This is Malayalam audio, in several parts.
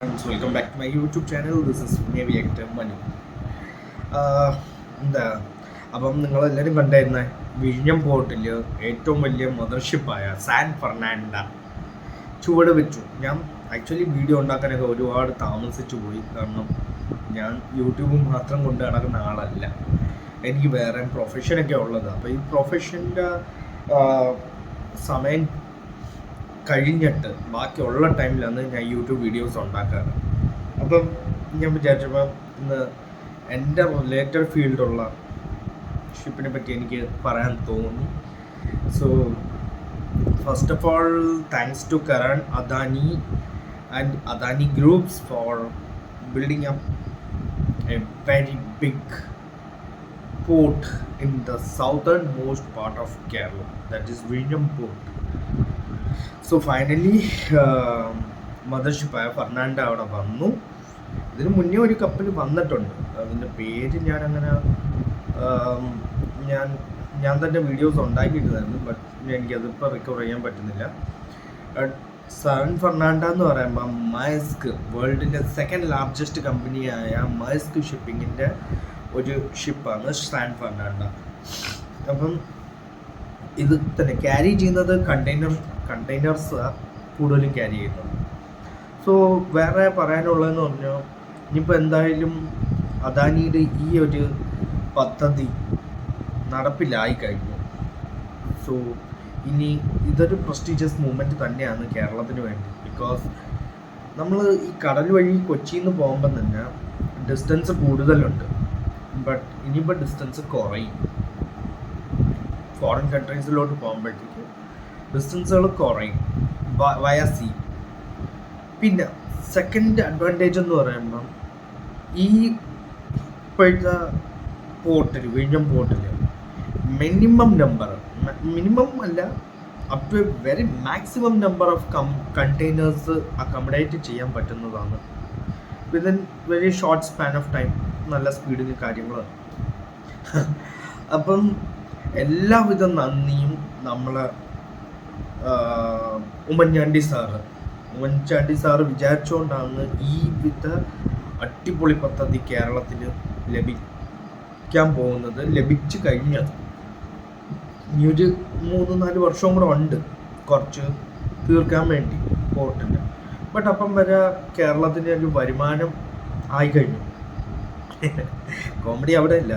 friends, welcome back to my YouTube channel this is Navy Actor Manu എന്താ? അപ്പം നിങ്ങളെല്ലാവരും കണ്ടായിരുന്ന വിഴിഞ്ഞം പോർട്ടിൽ ഏറ്റവും വലിയ മദർഷിപ്പായ സാൻ ഫെർണാണ്ട ചുവട് വെച്ചു. ഞാൻ ആക്ച്വലി വീഡിയോ ഉണ്ടാക്കാനൊക്കെ ഒരുപാട് താമസിച്ചു പോയി. കാരണം ഞാൻ യൂട്യൂബ് മാത്രം കൊണ്ട് നടക്കുന്ന ആളല്ല. എനിക്ക് വേറെ പ്രൊഫഷനൊക്കെ ഉള്ളത്. അപ്പോൾ ഈ പ്രൊഫഷന്റെ സമയം കഴിഞ്ഞിട്ട് ബാക്കിയുള്ള ടൈമിലാണ് ഞാൻ യൂട്യൂബ് വീഡിയോസ് ഉണ്ടാക്കാറ് അപ്പം ഞാൻ വിചാരിച്ചപ്പോൾ ഇന്ന് എന്റെ ലേറ്റർ ഫീൽഡുള്ള ഷിപ്പിനെ പറ്റി എനിക്ക് പറയാൻ തോന്നി so first of all thanks to Karan Adani and Adani groups for building up a very big port the the most part of Kerala that is വിഴിഞ്ഞം Port. സോ ഫൈനലി മദർഷിപ്പായ ഫെർണാണ്ട അവിടെ വന്നു. ഇതിന് മുന്നേ ഒരു കപ്പൽ വന്നിട്ടുണ്ട്. അതിന്റെ പേര് ഞാൻ അങ്ങനെ ഞാൻ ഞാൻ തന്നെ വീഡിയോസ് ഉണ്ടാക്കിയിട്ടുണ്ടായിരുന്നു ബട്ട് എനിക്കതിപ്പോൾ റിക്കവർ ചെയ്യാൻ പറ്റുന്നില്ല. സൺ ഫെർണാണ്ട എന്ന് പറയുമ്പോൾ മയസ്ക് വേൾഡിന്റെ സെക്കൻഡ് ലാർജസ്റ്റ് കമ്പനിയായ മയസ്ക് ഷിപ്പിങ്ങിന്റെ ഒരു ഷിപ്പാണ് സാൻ ഫെർണാണ്ട അപ്പം ഇത് തന്നെ ക്യാരി ചെയ്യുന്നത് കണ്ടെയ്നർ കണ്ടെയ്നേഴ്സ് കൂടുതലും ക്യാരി ചെയ്യുന്നത് സോ വേറെ പറയാനുള്ളതെന്ന് പറഞ്ഞാൽ ഇനിയിപ്പോൾ എന്തായാലും അദാനിയുടെ ഈ ഒരു പദ്ധതി നടപ്പിലായി കഴിഞ്ഞു. സോ ഇനി ഇതൊരു പ്രസ്റ്റീജിയസ് മൂവ്മെന്റ് തന്നെയാണ് കേരളത്തിന് വേണ്ടി. ബിക്കോസ് നമ്മൾ ഈ കടൽ വഴി കൊച്ചിയിൽ നിന്ന് പോകുമ്പം തന്നെ ഡിസ്റ്റൻസ് കൂടുതലുണ്ട്. ബട്ട് ഇനിയിപ്പോൾ ഡിസ്റ്റൻസ് കുറയും. ഫോറിൻ കൺട്രീസിലോട്ട് പോകുമ്പോഴത്തേക്ക് ഡിസ്റ്റൻസുകൾ കുറയും. വയ സി പിന്നെ സെക്കൻഡ് അഡ്വാന്റേജ് എന്ന് പറയുമ്പം ഈ ഇപ്പോഴത്തെ പോർട്ടിൽ വിഴിഞ്ഞം പോർട്ടിൽ മിനിമം നമ്പർ മിനിമം അല്ല up to a very maximum number of come containers accommodate ചെയ്യാൻ പറ്റുന്നതാണ്. Within very short span of time നല്ല സ്പീഡിൽ കാര്യങ്ങൾ അപ്പം എല്ലാവിധ നന്ദിയും നമ്മളെ ഉമ്മൻചാണ്ടി സാറ്. ഉമ്മൻചാണ്ടി സാറ് വിചാരിച്ചുകൊണ്ടാണ് ഈ വിധ അടിപൊളി പദ്ധതി കേരളത്തിൽ ലഭിക്കാൻ പോകുന്നത് ലഭിച്ചു കഴിഞ്ഞത്. ഇനി ഒരു മൂന്ന് നാല് വർഷവും കൂടെ ഉണ്ട് കുറച്ച് തീർക്കാൻ വേണ്ടി പോർട്ടിന്റെ ബട്ട് അപ്പം വരെ കേരളത്തിന്റെ ഒരു വരുമാനം ആയി കഴിഞ്ഞു. കോമഡി അവിടെ ഇല്ല.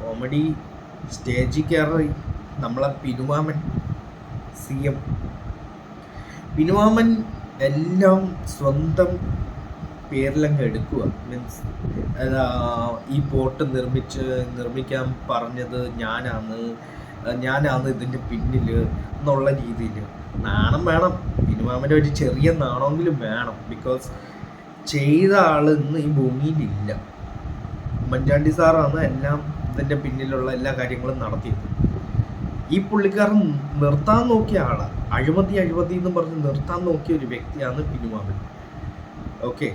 കോമഡി സ്റ്റേജിൽ കയറി നമ്മളെ പിനുവാമൻ സി എം. പിനുവാമൻ എല്ലാം സ്വന്തം പേരിലങ്ങ് എടുക്കുക മീൻസ് ഈ പോർട്ട് നിർമ്മിച്ച് നിർമ്മിക്കാൻ പറഞ്ഞത് ഞാനാണ് ഞാനാണ് ഇതിന്റെ പിന്നിൽ എന്നുള്ള രീതിയിൽ നാണം വേണം. പിനുവാമന്റെ ഒരു ചെറിയ നാണമെങ്കിലും വേണം. ബിക്കോസ് ചെയ്ത ആൾ ഇന്ന് ഈ ഭൂമിയിലില്ല. ഉമ്മൻചാണ്ടി സാറാണ് എല്ലാം ഇതിന്റെ പിന്നിലുള്ള എല്ലാ കാര്യങ്ങളും നടത്തിയത് ഈ പുള്ളിക്കാരൻ നിർത്താൻ നോക്കിയ ആളാണ് അഴിമതി അഴിമതി എന്ന് പറഞ്ഞ് നിർത്താൻ നോക്കിയ ഒരു വ്യക്തിയാണ് പിന്നുമാമൻ. ഓക്കെ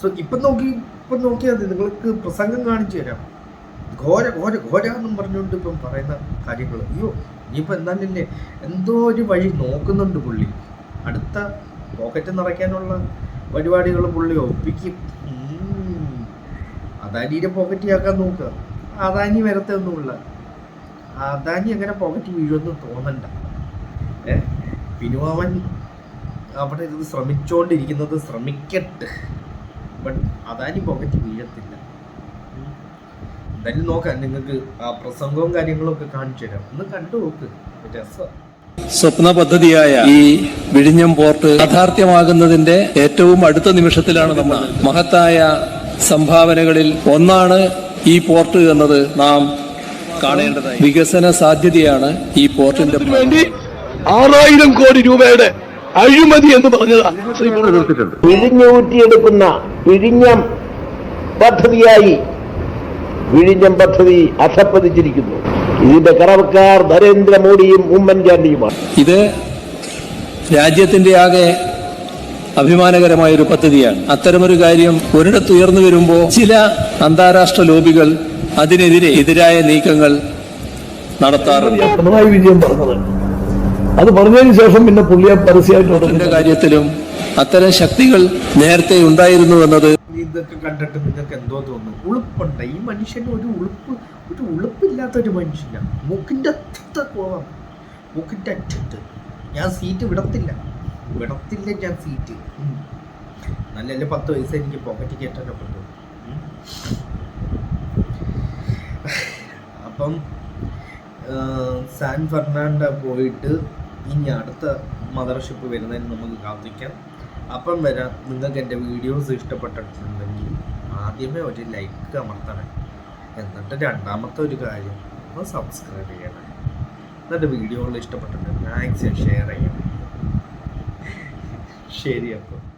സോ ഇപ്പം നോക്കി ഇപ്പം നോക്കിയാൽ മതി. നിങ്ങൾക്ക് പ്രസംഗം കാണിച്ചു തരാം. ഘോര ഘോര ഘോര എന്നും പറഞ്ഞുകൊണ്ട് ഇപ്പം പറയുന്ന കാര്യങ്ങൾ അയ്യോ ഇനിയിപ്പോൾ എന്താണില്ലേ എന്തോ ഒരു വഴി നോക്കുന്നുണ്ട് പുള്ളി. അടുത്ത പോക്കറ്റ് നിറയ്ക്കാനുള്ള പരിപാടികൾ പുള്ളി ഒപ്പിക്കും. അദാനിയുടെ പോക്കറ്റ് ആക്കാൻ നോക്കുക. അദാനി വരത്തൊന്നുമില്ല അദാനി അങ്ങനെ പോക്കറ്റ് വീഴുമെന്ന് തോന്നണ്ട. ഏ? പിനുവാമൻ അവിടെ ഇത് ശ്രമിച്ചുകൊണ്ടിരിക്കുന്നത് ശ്രമിക്കട്ടെ. ബട്ട് അദാനി പോക്കറ്റ് വീഴത്തില്ല. എന്തായാലും നോക്കാം. നിങ്ങൾക്ക് ആ പ്രസംഗവും കാര്യങ്ങളും ഒക്കെ കാണിച്ചു തരാം. ഒന്ന് കണ്ടു നോക്ക്. രസം. സ്വപ്ന പദ്ധതിയായ ഈ വിഴിഞ്ഞം പോർട്ട് യാഥാർത്ഥ്യമാകുന്നതിന്റെ ഏറ്റവും അടുത്ത നിമിഷത്തിലാണ് നമ്മൾ. മഹത്തായ സംഭാവനകളിൽ ഒന്നാണ് ഈ പോർട്ട് എന്നത് നാം കാണേണ്ടതായി. വികസന സാധ്യതയാണ് ഈ പോർട്ടിന്റെ വേണ്ടി ആറായിരം കോടി രൂപയുടെ അഴിമതി എന്ന് പറഞ്ഞതാണ് ശ്രീ കൊടുത്തിട്ടുണ്ട്. പിഴിഞ്ഞൂറ്റിയെടുക്കുന്ന പിഴിഞ്ഞം പദ്ധതിയായി വിഴിഞ്ഞം പദ്ധതി അധപ്പതിച്ചിരിക്കുന്നു ഇതിന്റെ കറവക്കാർ നരേന്ദ്രമോദിയും ഉമ്മൻചാണ്ടിയുമാണ്. ഇത് രാജ്യത്തിന്റെ ആകെ അഭിമാനകരമായ ഒരു പദ്ധതിയാണ്. അത്തരമൊരു കാര്യം ഒരിടത്ത് ഉയർന്നു വരുമ്പോൾ ചില അന്താരാഷ്ട്ര ലോബികൾ അതിനെതിരെ എതിരായ നീക്കങ്ങൾ നടത്താറുണ്ട്. പിണറായി വിജയൻ പറഞ്ഞത്. അത് പറഞ്ഞതിന് ശേഷം പിന്നെ പുള്ളിയെ പരസ്യമായിട്ട് കാര്യത്തിലും അത്തരം ശക്തികൾ നേരത്തെ ഉണ്ടായിരുന്നു എന്നത് ഇതൊക്കെ കണ്ടിട്ട് നിങ്ങൾക്ക് എന്തോ തോന്നുന്നു? ഉളുപ്പുണ്ട്? ഈ മനുഷ്യന് ഒരു ഉളുപ്പ് ഒരു ഉളുപ്പില്ലാത്ത ഒരു മനുഷ്യനാണ് മൂക്കിന്റെ അറ്റത്ത് പോവാം. മൂക്കിന്റെ അറ്റത്ത്. ഞാൻ സീറ്റ് വിടത്തില്ല. വിടത്തില്ല ഞാൻ സീറ്റ് നല്ല നല്ലല്ലേ പത്ത് വയസ്സ് എനിക്ക് പോക്കറ്റ് കയറ്റാൻ പറ്റും അപ്പം സാൻ ഫെർണാണ്ട പോയിട്ട് ഇനി അടുത്ത മദർഷിപ്പ് വരുന്നതിന് നമുക്ക് കാത്തിക്കാം അപ്പം വരാം നിങ്ങൾക്ക് എന്റെ വീഡിയോസ് ഇഷ്ടപ്പെട്ടിട്ടുണ്ടെങ്കിൽ ആദ്യമേ ഒരു ലൈക്ക് അമർത്തണേ. എന്നിട്ട് രണ്ടാമത്തെ ഒരു കാര്യം ഒന്ന് സബ്സ്ക്രൈബ് ചെയ്യണേ. എന്നിട്ട് വീഡിയോകൾ ഇഷ്ടപ്പെട്ടിട്ടുണ്ടെങ്കിൽ മാക്സിമം ഷെയർ ചെയ്യണം. ശരി അപ്പോൾ.